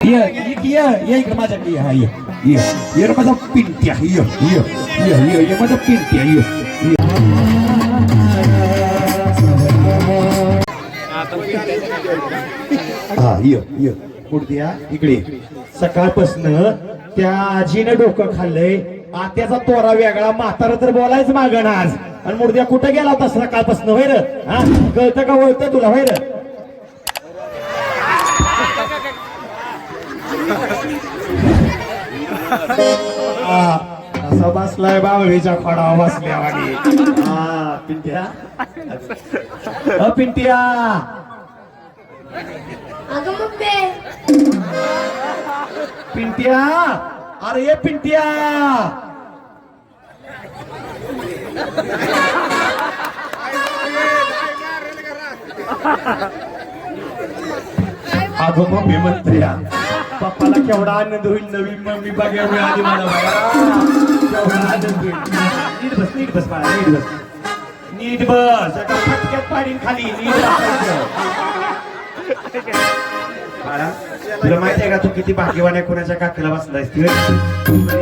ये ये ये इकडे माझ्याकडे हा ये ये ये रे माझा पिंट्या ये ये ये ये ये माझा पिंट्या ये हा ये ये मुर्द्या इकडे सकाळपासनं त्या आजीनं डोकं खाल्लंय आत्याचा तोरा वेगळा म्हातारा तर बोलायच मागण आज आणि मुर्द्या कुठं गेला होता सकाळपासनं होय र हा कळतं का वळतं तुला होय र असा बसलाय बावळीच्या खोडावर बसल्यावानी. हा पिंट्या. अ पिंट्या. अगं मम्मी पिंट्या. अरे ये पिंट्या. अगं मम्मी म्हणते या पप्पाला केवढा आनंद होईल नवीन मम्मी बघा मिळाली मला बघा. केवढा आनंद होईल. नीट बस नीट बस मला नीट बस. नीट बस. एका फटक्यात पाडीन खाली नीट तुला माहिती आहे का तू किती भाग्यवान आहे कोणाच्या काकीला बसलायस? ती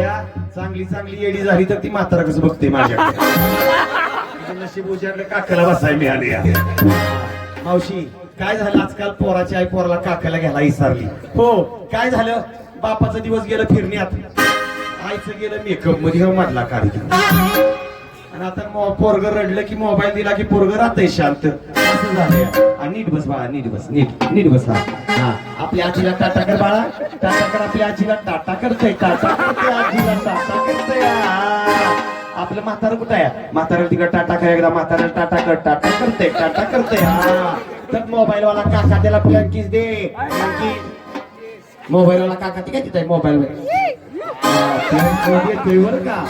या चांगली चांगली येडी झाली तर ती म्हातारा कसं बघते माझ्याकडे नशीब उजाडलं काकाला बसाय मिळाली मावशी काय झालं आजकाल पोराची आई पोराला काकाला घ्यायला विसरली? हो काय झालं? बापाचा दिवस गेलं फिरण्यात. आईचं गेलं मेकअपमध्ये हो मधला कार्यक्रम आणि आता पोरग रडलं की मोबाईल दिला की पोरग राहतंय शांत. असं झालं आणि नीट बस बाळा नीट बस नीट नीट बस हा आपल्या आजीला टाटा कर बाळा. टाटा कर आपल्या आजीला टाटा करतोय टाटा करतोय आजीला टाटा करतोय. हा. आपलं म्हातारं कुठं आहे? म्हातारं तिकडे टाटा कर एकदा म्हातारं टाटा कर टाटा करते टाटा करते हा. तर मोबाईल वाला काका त्याला किस दे. मोबाईल वाला काका ते काय तिथे मोबाईल बरं का?